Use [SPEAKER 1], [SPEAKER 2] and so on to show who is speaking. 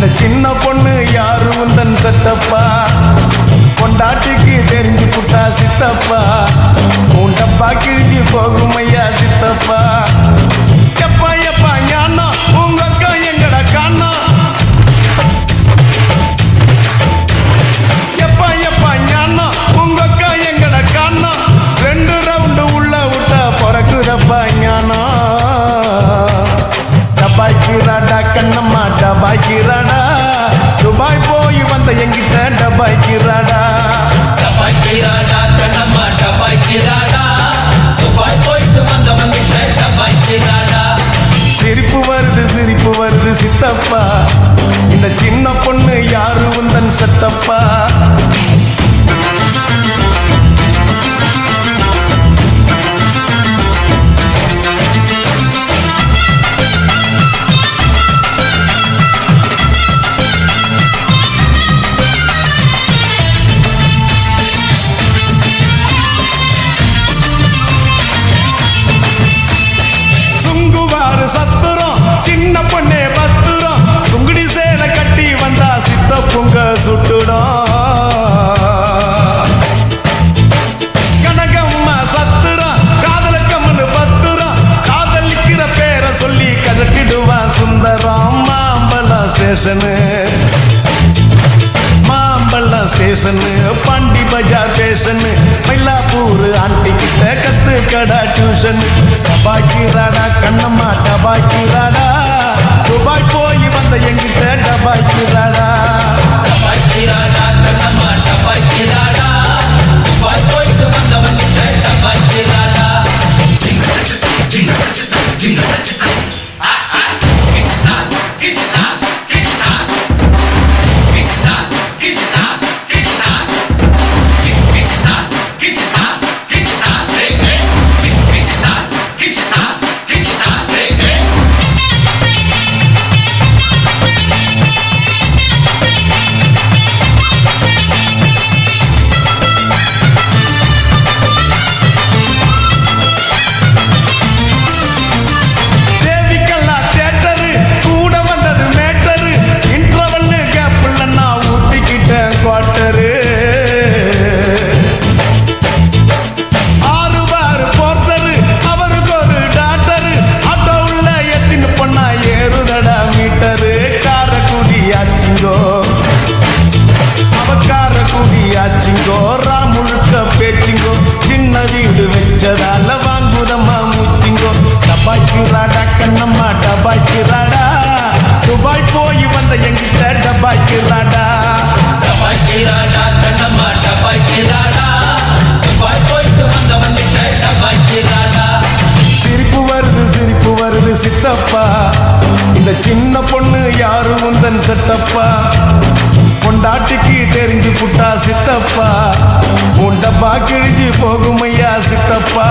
[SPEAKER 1] இந்த சின்ன பொண்ணு யாரு உந்தன் சட்டப்பா? கொண்டாட்டிக்கு தெரிஞ்சு புட்டா சித்தப்பா? சிரிப்பு வருது சித்தப்பா. இந்த சின்ன பொண்ணு யாரு உந்தன் சட்டப்பா ஸ்டேஷனு. மாம்பழம் station Pondy Bazaar station Mylapore aunty கிட்ட கத்து கடா டியூஷன் டபாக்கி ராடா கண்ணம்மா டபாக்கி ராடா துபாய் போய் வந்த எங்கிட்ட
[SPEAKER 2] டபாக்கி ராடா
[SPEAKER 1] டபாக்கி ராடா குடி ஆச்சிங்கோ முழுக்க பேச்சிங்கோ. சின்ன வீடு வச்சதால வாங்குதம்மா மூச்சிங்கோ. டபாய்க்கிறாடா கண்ணம்மா டபாய்க்கிறாடா. துபாய் போய் வந்த எங்கிட்ட டபாய்க்கிறாடா.
[SPEAKER 2] டபாய்க்கிறாடா கண்ணம்மா டபாய்க்கிறாடா. துபாய் போயிட்டு வந்தவங்கிட்ட டபாய்க்கிறாடா.
[SPEAKER 1] சிரிப்பு வருது சிரிப்பு வருது சித்தப்பா. இந்த சின்ன பொண்ணு யாரு உந்தன் செட்டப்பா? பொண்டாட்டிக்கு தெரிஞ்சு புட்டா சித்தப்பா. உண்டப்பா கிழிஞ்சு போகும் ஐயா சித்தப்பா.